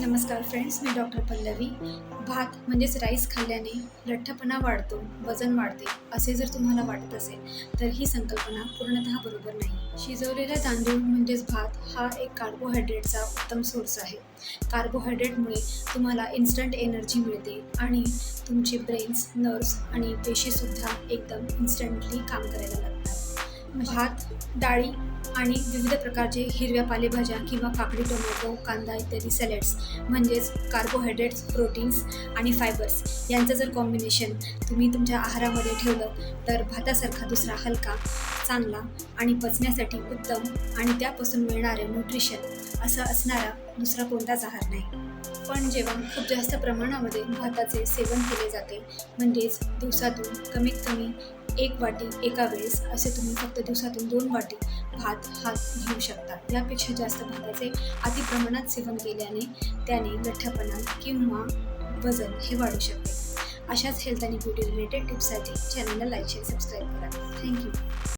नमस्कार फ्रेंड्स मी डॉक्टर पल्लवी. भात म्हणजेच राईस खाल्ल्याने लठ्ठपणा वाढतो वजन वाढते असे जर तुम्हाला वाटत असेल तर ही संकल्पना पूर्णतः बरोबर नाही. शिजवलेला तांदूळ म्हणजेच भात हा एक कार्बोहायड्रेटचा उत्तम सोर्स आहे. कार्बोहायड्रेटमुळे तुम्हाला इन्स्टंट एनर्जी मिळते आणि तुमचे ब्रेन्स नर्व्स आणि पेशीसुद्धा एकदम इन्स्टंटली काम करायला लागतात. भात डाळी आणि विविध प्रकारचे हिरव्या पालेभाज्या किंवा काकडी टोमॅटो कांदा इत्यादी सॅलड्स म्हणजेच कार्बोहायड्रेट्स प्रोटीन्स आणि फायबर्स यांचं जर कॉम्बिनेशन तुम्ही तुमच्या आहारामध्ये ठेवलं तर भातासारखा दुसरा हलका चांगला आणि पचण्यासाठी उत्तम आणि त्यापासून मिळणारे न्यूट्रिशन असं असणारा दुसरा कोणताच आहार नाही. पण जेव्हा खूप जास्त प्रमाणामध्ये भाताचे सेवन केले जाते म्हणजेच दिवसातून कमीत कमी एक वाटी एका वेळेस असे तुम्ही फक्त दिवसातून दोन वाटी भात हा घेऊ शकता. यापेक्षा जास्त भाताचे अतिप्रमाणात सेवन केल्याने त्याने लठ्ठपणा किंवा वजन हे वाढू शकते. अशाच हेल्थ आणि ब्युटी रिलेटेड टिप्ससाठी चॅनलला लाईक शेअर सबस्क्राईब करा. Thank you